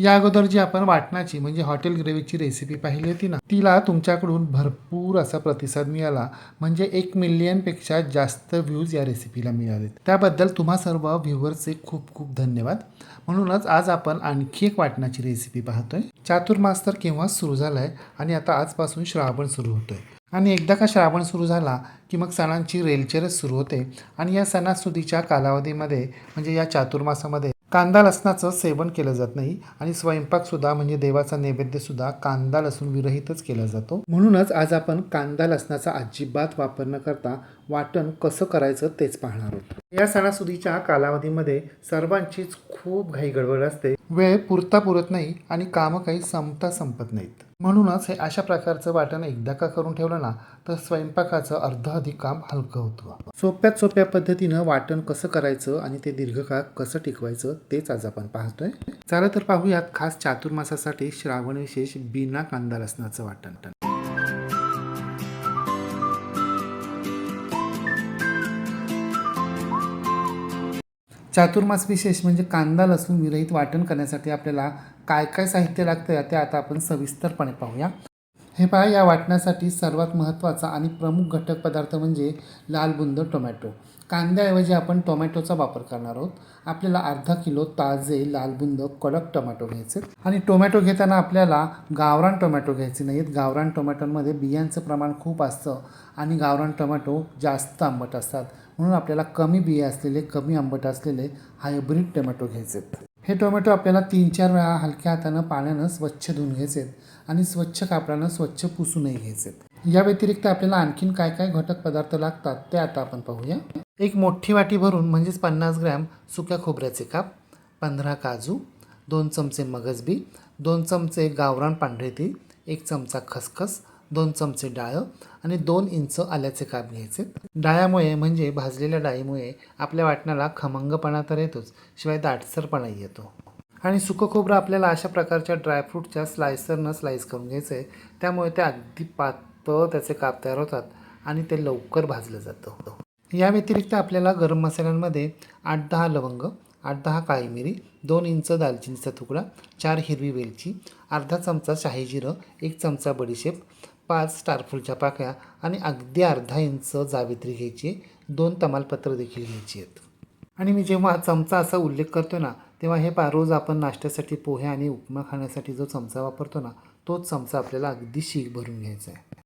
या अगोदर जी आपण वाटणाची म्हणजे हॉटेल ग्रेव्हीची रेसिपी पाहिली होती ना तिला तुमच्याकडून भरपूर असा प्रतिसाद मिळाला. म्हणजे एक मिलियनपेक्षा जास्त व्ह्यूज या रेसिपीला मिळालेत. त्याबद्दल तुम्हा सर्व व्ह्युअर्सचे खूप खूप धन्यवाद. म्हणूनच आज आपण आणखी एक वाटणाची रेसिपी पाहतोय. चातुर्मास तर केव्हाच सुरू झालाय आणि आता आजपासून श्रावण सुरू होतोय. आणि एकदा का श्रावण सुरू झाला की मग सणांची रेलचेरच सुरू होते. आणि या सणासुदीच्या कालावधीमध्ये म्हणजे या चातुर्मासामध्ये कांदा लसणाचं सेवन केलं जात नाही आणि स्वयंपाकसुद्धा म्हणजे देवाचा नैवेद्यसुद्धा कांदा लसूण विरहितच केला जातो. म्हणूनच आज आपण कांदा लसणाचा अजिबात वापर न करता वाटण कसं करायचं तेच पाहणार आहोत. या सणासुदीच्या कालावधीमध्ये सर्वांचीच खूप घाई गडबड असते. वेळ पुरता पुरत नाही आणि कामं काही संपता संपत नाहीत. म्हणूनच हे अशा प्रकारचं वाटण एकदा का करून ठेवलं ना तर स्वयंपाकाचं अर्ध अधिक काम हलकं होतं. सोप्यात सोप्या पद्धतीनं वाटण कसं करायचं आणि ते दीर्घकाळ कसं टिकवायचं तेच आज आपण पाहतोय. चला तर पाहूयात खास चातुर्मासासाठी श्रावण विशेष बिना कांदा लसणाचं वाटण. चातुर्मास विशेष म्हणजे कांदा लसूण विरहित वाटण करण्यासाठी आपल्याला काय काय साहित्य लागतं ते आता आपण सविस्तरपणे पाहूया. हे पहा या वाटण्यासाठी सर्वात महत्त्वाचा आणि प्रमुख घटक पदार्थ म्हणजे लाल बुंद टोमॅटो. कांद्याऐवजी आपण टोमॅटोचा वापर करणार आहोत. आपल्याला अर्धा किलो ताजे लाल बुंद कडक टोमॅटो घ्यायचे. आणि टोमॅटो घेताना आपल्याला गावरान टोमॅटो घ्यायचे नाहीत. गावरान टोमॅटोमध्ये बियांचं प्रमाण खूप असतं आणि गावरान टोमॅटो जास्त आंबट असतात. म्हणून आपल्याला कमी बिया असलेले कमी आंबट असलेले हायब्रिड टोमॅटो घ्यायचे हे टोमॅटो आपल्याला तीन चार वेळा हलक्या हातानं पाण्यानं स्वच्छ धुवून घ्यायचे आणि स्वच्छ कापडानं स्वच्छ पुसूनही घ्यायचे या व्यतिरिक्त आपल्याला आणखीन काय काय घटक पदार्थ लागतात ते आता आपण पाहूया. एक मोठी वाटी भरून म्हणजेच पन्नास ग्रॅम सुक्या खोबऱ्याचे काप पंधरा काजू दोन चमचे मगजबी दोन चमचे गावरान पांढरे तीळ एक चमचा खसखस दोन चमचे डाळं आणि दोन इंच आल्याचे काप घ्यायचे. डाळ्यामुळे म्हणजे भाजलेल्या डाळीमुळे आपल्या वाटणाला खमंगपणा तर येतोच शिवाय दाटसरपणाही येतो. आणि सुकं खोबरं आपल्याला अशा प्रकारच्या ड्रायफ्रूटच्या स्लायसरनं स्लाईस करून घ्यायचं आहे त्यामुळे ते अगदी पातळ त्याचे काप तयार होतात आणि ते लवकर भाजलं जातं. या व्यतिरिक्त आपल्याला गरम मसाल्यांमध्ये आठ दहा लवंग आठ दहा काळी मिरी दोन इंच दालचिनीचा तुकडा चार हिरवी वेलची अर्धा चमचा शाही जिरं एक चमचा बडीशेप पाच स्टारफुलच्या पाकळ्या आणि अगदी अर्धा इंच जावित्री घ्यायची. दोन तमालपत्र देखील घ्यायची आहेत. आणि मी जेव्हा चमचा असा उल्लेख करतो ना तेव्हा हे पा रोज आपण नाश्त्यासाठी पोहे आणि उपमा खाण्यासाठी जो चमचा वापरतो ना तोच चमचा आपल्याला अगदी शीक भरून घ्यायचा आहे.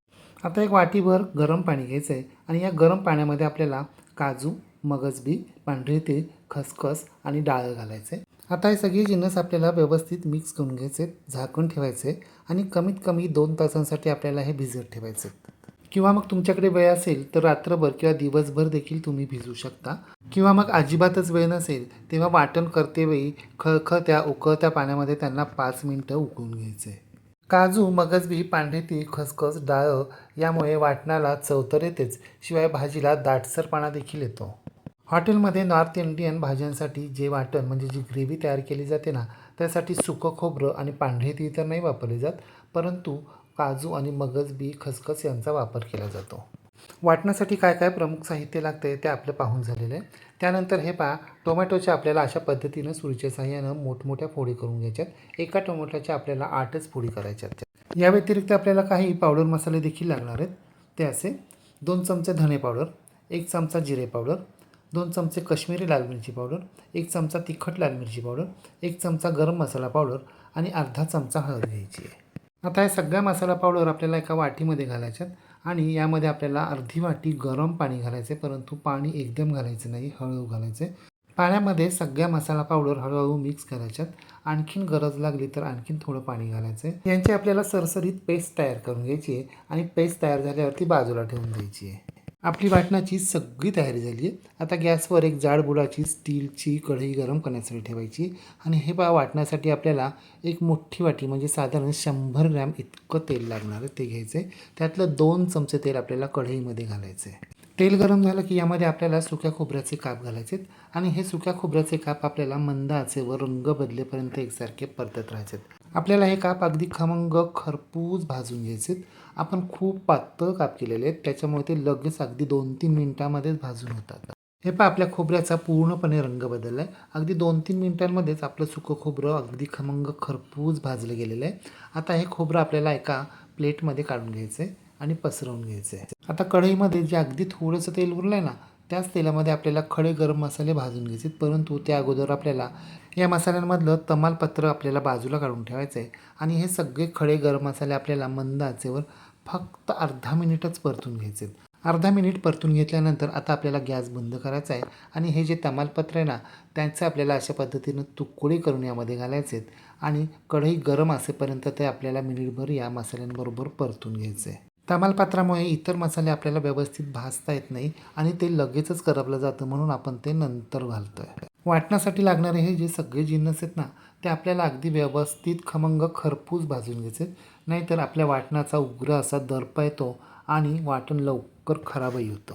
आता एक वाटीभर गरम पाणी घ्यायचं आहे आणि या गरम पाण्यामध्ये आपल्याला काजू मगजबी पांढरे तीळ खसखस आणि डाळ घालायचे आता हे सगळे जिन्नस आपल्याला व्यवस्थित मिक्स करून घ्यायचे झाकून ठेवायचे आणि कमीत कमी दोन तासांसाठी आपल्याला हे भिजत ठेवायचे. किंवा मग तुमच्याकडे वेळ असेल तर रात्रभर किंवा दिवसभर देखील तुम्ही भिजू शकता. किंवा मग अजिबातच वेळ नसेल तेव्हा वाटण करतेवेळी खळखळत्या उकळत्या पाण्यामध्ये त्यांना पाच मिनटं उकळून घ्यायचे. काजू मगजबी पांढरेती खसखस डाळ यामुळे वाटणाला चवतर येतेच. शिवाय भाजीला दाटसरपणा देखील येतो. हॉटेलमध्ये नॉर्थ इंडियन भाज्यांसाठी जे वाटण म्हणजे जी ग्रेव्ही तयार केली जाते ना त्यासाठी सुकं खोबरं आणि पांढरे तीळ तर नाही वापरले जात परंतु काजू आणि मगज बी खसखस यांचा वापर केला जातो. वाटण्यासाठी काय काय प्रमुख साहित्य लागते ते आपलं पाहून झालेलं आहे. त्यानंतर हे पहा टोमॅटोच्या आपल्याला अशा पद्धतीनं सुरीच्या साह्यानं मोठमोठ्या फोडी करून घ्यायच्यात. एका टोमॅटोच्या आपल्याला आठच फोडी करायच्यात. या व्यतिरिक्त आपल्याला काही पावडर मसाले देखील लागणार आहेत. ते असे दोन चमचे धने पावडर एक चमचा जिरे पावडर दोन चमचे कश्मीरी लाल मिरची पावडर एक चमचा तिखट लाल मिरची पावडर एक चमचा गरम मसाला पावडर आणि अर्धा चमचा हळद घ्यायची आहे. आता या सगळ्या मसाला पावडर आपल्याला एका वाटीमध्ये घालायच्यात आणि यामध्ये आपल्याला अर्धी वाटी गरम पाणी घालायचे परंतु पाणी एकदम घालायचं नाही हळूहळू घालायचे पाण्यामध्ये सगळ्या मसाला पावडर हळूहळू मिक्स करायच्यात. आणखीन गरज लागली तर आणखीन थोडं पाणी घालायचं आहे यांची आपल्याला सरसरीत पेस्ट तयार करून घ्यायची आहे आणि पेस्ट तयार झाल्यावरती बाजूला ठेवून द्यायची आहे. आपली वाटणाची सगळी तयारी झाली आहे. आता गॅसवर एक जाड बुडाची स्टीलची कढई गरम करण्यासाठी ठेवायची. आणि हे पा वाटण्यासाठी आपल्याला एक मोठी वाटी म्हणजे साधारण शंभर ग्रॅम इतकं तेल लागणार आहे ते घ्यायचं आहे त्यातलं दोन चमचे तेल आपल्याला कढईमध्ये घालायचं आहे तेल गरम झालं की यामध्ये आपल्याला सुक्या खोबऱ्याचे काप घालायचे आणि हे सुक्या खोबऱ्याचे काप आपल्याला मंद आचेवर रंग बदलेपर्यंत एकसारखे परतत राहायचे आपल्याला हे काप अगदी खमंग खरपूस भाजून घ्यायचे आपण खूप पातळ काप केलेले आहेत. त्याच्यामुळे ते लगेच अगदी दोन तीन मिनटामध्येच भाजून होतात. हे पहा आपल्या खोबऱ्याचा पूर्णपणे रंग बदलला आहे अगदी दोन तीन मिनिटांमध्येच आपलं सुकं खोबरं अगदी खमंग खरपूस भाजलं गेलेलं आहे. आता हे खोबरं आपल्याला एका प्लेटमध्ये काढून घ्यायचं आहे आणि पसरवून घ्यायचं आहे आता कढईमध्ये जे अगदी थोडंसं तेल उरलं आहे ना त्याच तेलामध्ये आपल्याला खडे गरम मसाले भाजून घ्यायचे आहेत. परंतु त्या अगोदर आपल्याला या मसाल्यांमधलं तमालपत्र आपल्याला बाजूला काढून ठेवायचं आहे आणि हे सगळे खडे गरम मसाले आपल्याला मंद आचेवर फक्त अर्धा मिनिटच परतून घ्यायचे आहेत. अर्धा मिनिट परतून घेतल्यानंतर आता आपल्याला गॅस बंद करायचा आहे आणि हे जे तमालपत्र आहे ना त्यांचं आपल्याला अशा पद्धतीनं तुकडे करून यामध्ये घालायचे आहेत आणि कढई गरम असेपर्यंत ते आपल्याला मिनिटभर या मसाल्यांबरोबर परतून घ्यायचं आहे तमालपत्रामुळे इतर मसाले आपल्याला व्यवस्थित भाजता येत नाही आणि ते लगेचच करपलं जातं म्हणून आपण ते नंतर घालतो आहे वाटण्यासाठी लागणारे हे जे सगळे जिन्नस आहेत ना ते आपल्याला अगदी व्यवस्थित खमंग खरपूस भाजून घ्यायचे आहेत नाहीतर आपल्या वाटणाचा उग्र असा दर्प येतो आणि वाटण लवकर खराबही होतं.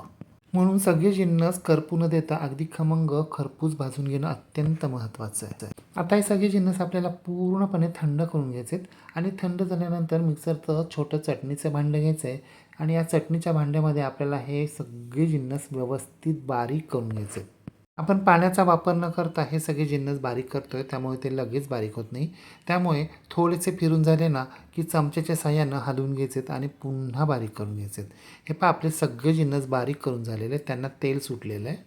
म्हणून सगळे जिन्नस करपू न देता अगदी खमंग खरपूस भाजून घेणं अत्यंत महत्त्वाचं आहे. आता हे सगळे जिन्नस आपल्याला पूर्णपणे थंड करून घ्यायचे आहेत आणि थंड झाल्यानंतर मिक्सरचं छोटं चटणीचं भांडं घ्यायचं आहे आणि या चटणीच्या भांड्यामध्ये आपल्याला हे सगळे जिन्नस व्यवस्थित बारीक करून घ्यायचे आहेत आपण पाण्याचा वापर न करता हे सगळे जिन्नस बारीक करतो आहे त्यामुळे ते लगेच बारीक होत नाही. त्यामुळे थोडेसे फिरून झाले ना की चमच्याच्या साह्यानं हलवून घ्यायचेत आणि पुन्हा बारीक करून घ्यायचेत. हे पहा आपले सगळे जिन्नस बारीक करून झालेले आहेत त्यांना तेल सुटलेलं आहे.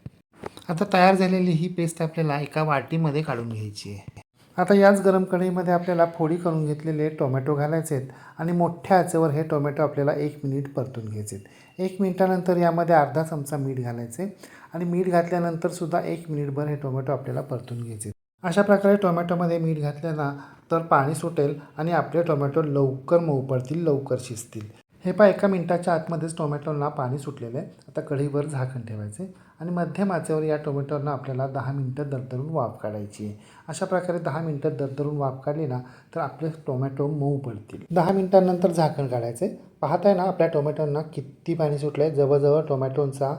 आता तयार झालेली ही पेस्ट आपल्याला एका वाटीमध्ये काढून घ्यायची आहे. आता याच गरम कढईमध्ये आपल्याला फोडी करून घेतलेले टोमॅटो घालायचे आहेत आणि मोठ्या आचेवर हे टोमॅटो आपल्याला एक मिनिट परतून घ्यायचे आहेत एक मिनिटानंतर यामध्ये अर्धा चमचा मीठ घालायचे आणि मीठ घातल्यानंतर सुद्धा एक मिनिटभर हे टोमॅटो आपल्याला परतून घ्यायचे. अशा प्रकारे टोमॅटोमध्ये मीठ घातल्यानं तर पाणी सुटेल आणि आपले टोमॅटो लवकर मऊ पडतील लवकर शिजतील. हे पहा एका मिनटाच्या आतमध्येच टोमॅटोला पाणी सुटलेलं आहे. आता कढईवर झाकण ठेवायचे आणि मध्यम आचेवर या टोमॅटोना आपल्याला दहा मिनटं दरदरून वाफ काढायची आहे. अशा प्रकारे दहा मिनटं दरदरून वाफ काढली ना तर आपले टोमॅटो मऊ पडतील. दहा मिनटांनंतर झाकण काढायचे पाहताय ना आपल्या टोमॅटोंना किती पाणी सुटलं आहे जवळजवळ टोमॅटोंचा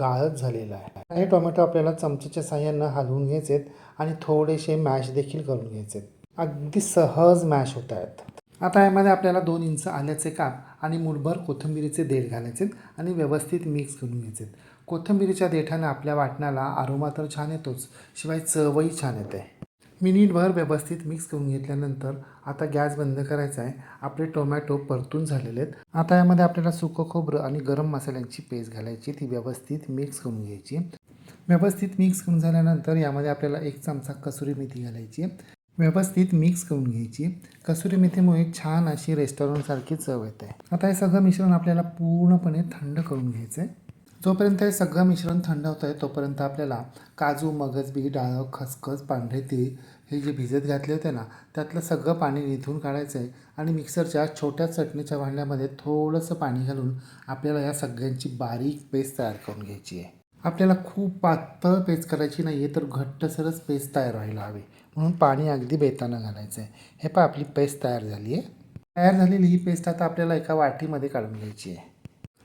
गाळच झालेला आहे. हे टोमॅटो आपल्याला चमचेच्या साह्यानं हलवून घ्यायचे आहेत आणि थोडेसे मॅश देखील करून घ्यायचे आहेत अगदी सहज मॅश होत आहेत आता यामध्ये आपल्याला दोन इंच आल्याचे काप आणि मुठभर कोथिंबिरीचे देठ घालायचे आणि व्यवस्थित मिक्स करून घ्यायचे कोथिंबिरीच्या देठाने आपल्या वाटणाला आरोमा तर छान येतोच शिवाय चवही छान येते. मिनिटभर व्यवस्थित मिक्स करून घेतल्यानंतर आता गॅस बंद करायचा आहे. आपले टोमॅटो परतून झालेले आहेत. आता यामध्ये आपल्याला सुकं खोबरं आणि गरम मसाल्यांची पेस्ट घालायची ती व्यवस्थित मिक्स करून घ्यायची व्यवस्थित मिक्स करून झाल्यानंतर यामध्ये आपल्याला एक चमचा कसुरी मेथी घालायची व्यवस्थित मिक्स करून घ्यायची. कसुरी मेथीमुळे छान अशी रेस्टॉरंटसारखी चव येते. आता हे सगळं मिश्रण आपल्याला पूर्णपणे थंड करून घ्यायचं आहे जोपर्यंत हे सगळं मिश्रण थंड होतं आहे तोपर्यंत आपल्याला काजू मगजबी डाळ खसखस पांढरे तीळ हे जे भिजत घातले होते ना त्यातलं सगळं पाणी निथून काढायचं आहे आणि मिक्सरच्या छोट्या चटणीच्या भांड्यामध्ये थोडंसं पाणी घालून आपल्याला या सगळ्यांची बारीक पेस्ट तयार करून घ्यायची आहे. आपल्याला खूप पातळ पेस्ट करायची नाही आहे तर घट्टसरच पेस्ट तयार व्हायला हवी. म्हणून पाणी अगदी बेताना घालायचं आहे हे पहा आपली पेस्ट तयार झाली आहे तयार झालेली ही पेस्ट आता आपल्याला एका वाटीमध्ये काढून घ्यायची आहे.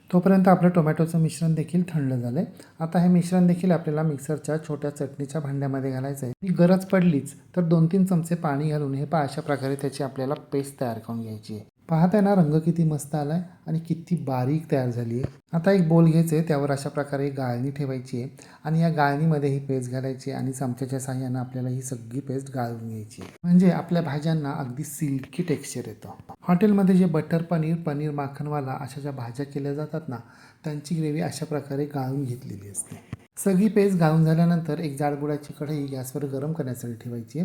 तोपर्यंत आपलं टोमॅटोचं मिश्रण देखील थंड झालं आहे आता हे मिश्रण देखील आपल्याला मिक्सरच्या छोट्या चटणीच्या भांड्यामध्ये घालायचं आहे ती गरज पडलीच तर दोन तीन चमचे पाणी घालून हे पहा अशा प्रकारे त्याची आपल्याला पेस्ट तयार करून घ्यायची आहे. पाहताय ना रंग किती मस्त आला आहे आणि किती बारीक तयार झाली आहे आता एक बोल घ्यायचं आहे त्यावर अशा प्रकारे गाळणी ठेवायची आहे आणि या गाळणीमध्ये ही पेस्ट घालायची आणि चमच्याच्या साह्यानं आपल्याला ही सगळी पेस्ट गाळून घ्यायची म्हणजे आपल्या भाज्यांना अगदी सिल्की टेक्स्चर येतं. हॉटेलमध्ये जे बटर पनीर पनीर माखनवाला अशा ज्या भाज्या केल्या जातात ना त्यांची ग्रेव्ही अशा प्रकारे गाळून घेतलेली असते. सगळी पेस्ट घालून झाल्यानंतर एक जाडबुडाची कढई गॅसवर गरम करण्यासाठी ठेवायची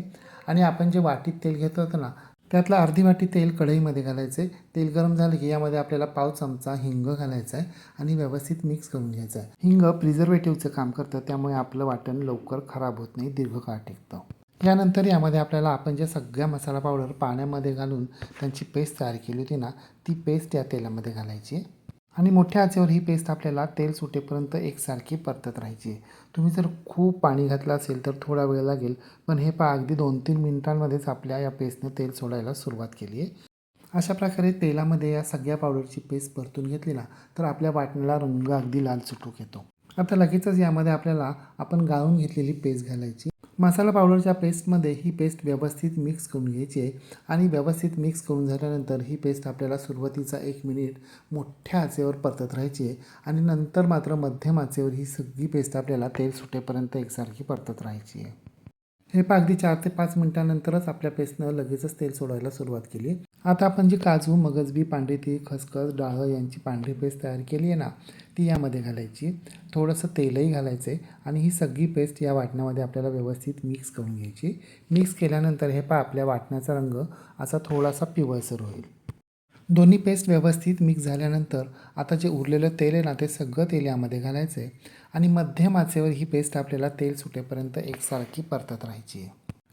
आणि आपण जे वाटीत तेल घेत ना त्यातलं अर्धी वाटी तेल कढईमध्ये घालायचे तेल गरम झालं की यामध्ये आपल्याला पाव चमचा हिंग घालायचा आहे आणि व्यवस्थित मिक्स करून घ्यायचं आहे. हिंग प्रिझर्वेटिव्हचं काम करतं त्यामुळे आपलं वाटण लवकर खराब होत नाही दीर्घकाळ टिकतं. यानंतर यामध्ये आपल्याला आपण ज्या सगळ्या मसाला पावडर पाण्यामध्ये घालून त्यांची पेस्ट तयार केली होती ना ती पेस्ट या तेलामध्ये घालायची आहे. आणि मोठ्या आचेवर ही पेस्ट आपल्याला तेल सुटेपर्यंत एकसारखी परतत राहायची आहे. तुम्ही जर खूप पाणी घातलं असेल तर थोडा वेळ लागेल पण हे पहा अगदी दोन तीन मिनिटांमध्येच आपल्या या पेस्टनं तेल सोडायला सुरुवात केली आहे. अशा प्रकारे तेलामध्ये या सगळ्या पावडरची पेस्ट परतून घेतली ना तर आपल्या वाटण्याला रंग अगदी लाल चुटूक येतो. आता लगेचच यामध्ये आपल्याला आपण गाळून घेतलेली पेस्ट घालायची. मसाला पावडरच्या पेस्टमध्ये ही पेस्ट व्यवस्थित मिक्स करून घ्यायची आहे आणि व्यवस्थित मिक्स करून झाल्यानंतर ही पेस्ट आपल्याला सुरुवातीचा एक मिनिट मोठ्या आचेवर परतत राहायची आहे आणि नंतर मात्र मध्यम आचेवर ही सगळी पेस्ट आपल्याला तेल सुटेपर्यंत एकसारखी परतत राहायची आहे. हे पा अगदी चार ते पाच मिनटानंतरच आपल्या पेस्टनं लगेचच तेल सोडायला सुरुवात केली आता आपण जी काजू मगजबी पांढरी ती खसखस डाळं यांची पांढरी पेस्ट तयार केली आहे ना ती यामध्ये घालायची. थोडंसं तेलही घालायचं आहे आणि ही सगळी पेस्ट या वाटणामध्ये आपल्याला व्यवस्थित मिक्स करून घ्यायची. मिक्स केल्यानंतर हे पहा आपल्या वाटण्याचा रंग असा थोडासा पिवळसर होईल. दोन्ही पेस्ट व्यवस्थित मिक्स झाल्यानंतर आता जे उरलेलं तेल आहे ना ते सगळं तेल यामध्ये घालायचं आहे आणि मध्यम आचेवर ही पेस्ट आपल्याला तेल सुटेपर्यंत एकसारखी परतत राहायची आहे.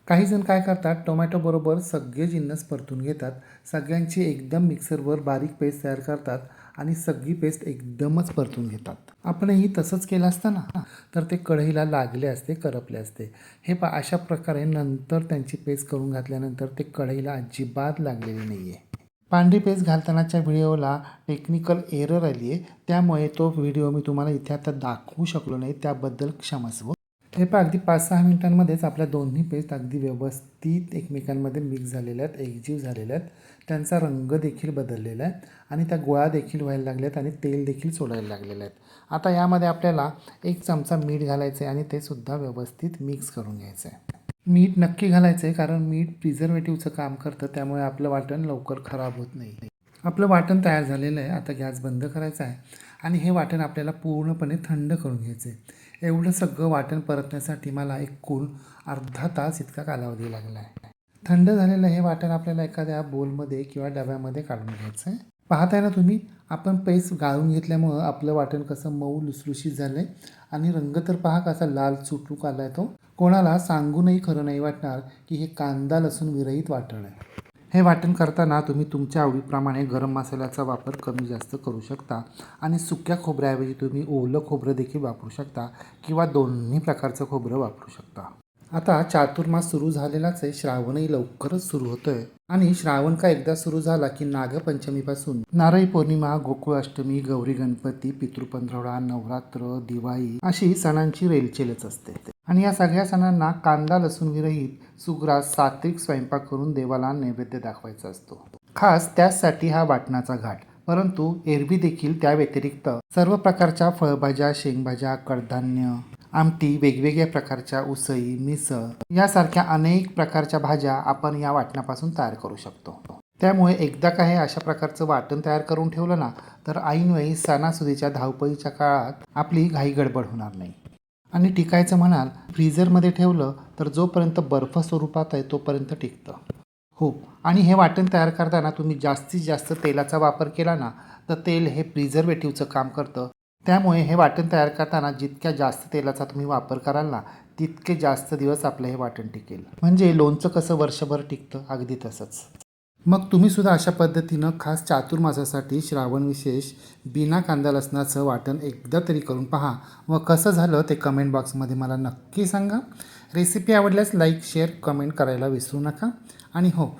काही जण काय करतात टोमॅटोबरोबर सगळे जिन्नस परतून घेतात. सगळ्यांची एकदम मिक्सरवर बारीक पेस्ट तयार करतात. आणि सगळी पेस्ट एकदमच परतून घेतात. आपणही तसंच केलं असतं ना? तर ते कढईला लागले असते करपले असते. हे पा अशा प्रकारे नंतर त्यांची पेस्ट करून घातल्यानंतर ते कढईला अजिबात लागलेले नाही आहे पांढरी पेस्ट घालतानाच्या व्हिडिओला टेक्निकल एरर आली आहे त्यामुळे तो व्हिडिओ मी तुम्हाला इथे आता दाखवू शकलो नाही. त्याबद्दल क्षमस्व हे पहा अगदी पाच सहा मिनिटांमध्येच आपल्या दोन्ही पेस्ट अगदी व्यवस्थित एकमेकांमध्ये मिक्स झालेल्या आहेत एकजीव झालेल्या आहेत. त्यांचा रंग देखील बदललेला आहे आणि त्या गोळा देखील व्हायला लागल्यात आणि तेल देखील सोडायला लागलेलं आहेत. आता यामध्ये आपल्याला एक चमचा मीठ घालायचं आहे आणि ते सुद्धा व्यवस्थित मिक्स करून घ्यायचं आहे मीठ नक्की घालायचं आहे कारण मीठ प्रिझर्वेटिव्हचं काम करतं त्यामुळे आपलं वाटण लवकर खराब होत नाही. आपलं वाटण तयार झालेलं आहे आता गॅस बंद करायचा आहे आणि हे वाटण आपल्याला पूर्णपणे थंड करून घ्यायचं आहे एवढं सगळं वाटण परतण्यासाठी मला एकूण अर्धा तास इतका कालावधी लागला आहे. थंड झालेलं हे वाटण आपल्याला एखाद्या बोलमध्ये किंवा डब्यामध्ये काढून घ्यायचं आहे पाहताय ना तुम्ही आपण पेस्ट गाळून घेतल्यामुळं आपलं वाटण कसं मऊ लुसलुशीत झालं आहे आणि रंग तर पहा कसा लाल चुटूक आला आहे तो. कोणाला सांगूनही खरं नाही वाटणार की हे कांदा लसूण विरहित वाटण आहे. हे वाटण करताना तुम्ही तुमच्या आवडीप्रमाणे गरम मसाल्याचा वापर कमी जास्त करू शकता आणि सुक्या खोबऱ्याऐवजी तुम्ही ओलं खोबरं देखील वापरू शकता किंवा दोन्ही प्रकारचं खोबरं वापरू शकता. आता चातुर्मास सुरू झालेलाच आहे. श्रावणही लवकरच सुरू होतोय. आणि श्रावण का एकदा सुरू झाला की नागपंचमीपासून? नारळी पौर्णिमा गोकुळाष्टमी गौरी गणपती पितृपंधरवडा नवरात्र दिवाळी अशी सणांची रेलचेलच असते. आणि या सगळ्या सणांना कांदा लसूण विरहित सुग्रास सात्विक स्वयंपाक करून देवाला नैवेद्य दाखवायचा असतो. खास त्याचसाठी हा वाटणाचा घाट. परंतु एरवी देखील त्या व्यतिरिक्त सर्व प्रकारच्या फळभाज्या शेंगभाज्या कडधान्य आमटी वेगवेगळ्या प्रकारच्या उसळी मिसळ यासारख्या अनेक प्रकारच्या भाज्या आपण या वाटणापासून तयार करू शकतो. त्यामुळे एकदा का हे अशा प्रकारचं वाटण तयार करून ठेवलं ना तर ऐनवेळी सणासुदीच्या धावपळीच्या काळात आपली घाई गडबड होणार नाही. आणि टिकायचं म्हणाल फ्रीझरमध्ये ठेवलं तर जोपर्यंत बर्फ स्वरूपात आहे तोपर्यंत टिकतं. हो आणि हे वाटण तयार करताना तुम्ही जास्तीत जास्त तेलाचा वापर केला ना तर तेल हे प्रिझर्वेटिव्हचं काम करतं. त्यामुळे हे वाटण तयार करताना जितक्या जास्त तेलाचा तुम्ही वापर कराल ना तितके जास्त दिवस आपलं हे वाटण टिकेल. म्हणजे लोणचं कसं वर्षभर टिकतं? अगदी तसंच. मग तुम्ही सुद्धा अशा पद्धतीनं खास चातुर्मासासाठी श्रावण विशेष बिना कांदा लसणाचं वाटण एकदा तरी करून पहा. व कसं झालं ते कमेंट बॉक्समध्ये मला नक्की सांगा. रेसिपी आवडल्यास लाईक शेअर कमेंट करायला विसरू नका. आणि हो